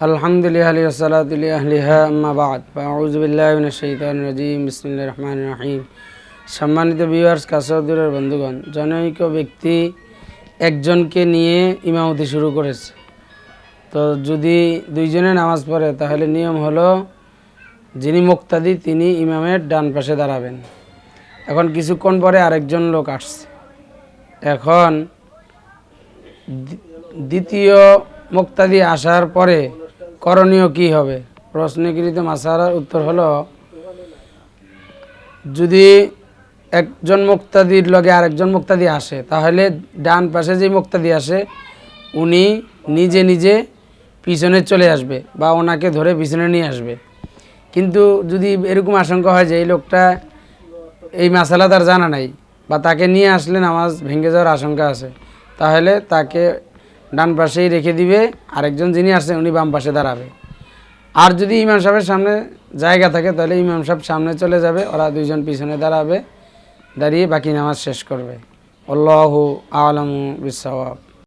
الحمد لله والصلاة لأهلها أما بعد فأعوذ بالله من الشيطان الرجيم بسم الله الرحمن الرحيم সম্মানিত ভিউয়ার্স কাসরদুরের বন্ধুগণ জনৈক ব্যক্তি একজনকে নিয়ে ইমামতি শুরু করেছে তো যদি দুইজনে নামাজ পড়ে তাহলে নিয়ম হলো যিনি মুক্তাদি তিনি ইমামের ডান পাশে দাঁড়াবেন এখন কিছুক্ষণ পরে আরেকজন লোক আসছে এখন দ্বি- দ্বিতীয় মুক্তাদি আসার পরে করণীয় কি হবে? প্রশ্নকৃত মাসারার উত্তর হলো, যদি একজন মুক্তাদির লগে আরেকজন মুক্তাদি আসে, তাহলে ডান পাশে যে মুক্তাদি আসে, উনি নিজে নিজে পিছনে চলে আসবে বা ওনাকে ধরে পিছনে নিয়ে আসবে। কিন্তু যদি এরকম আশঙ্কা হয় যে এই লোকটা এই মাসালা তার জানা নাই বা তাকে নিয়ে আসলে নামাজ ভেঙে যাওয়ার আশঙ্কা আছে, তাহলে তাকে ডান পাশেই রেখে দিবে, আরেকজন যিনি আসছে উনি বাম পাশে দাঁড়াবে। আর যদি ইমাম সাহেবের সামনে জায়গা থাকে, তাহলে ইমাম সাহেব সামনে চলে যাবে, ওরা দুইজন পিছনে দাঁড়াবে, দাঁড়িয়ে বাকি নামাজ শেষ করবে। অল্লাহ আলম বিসাওয়াব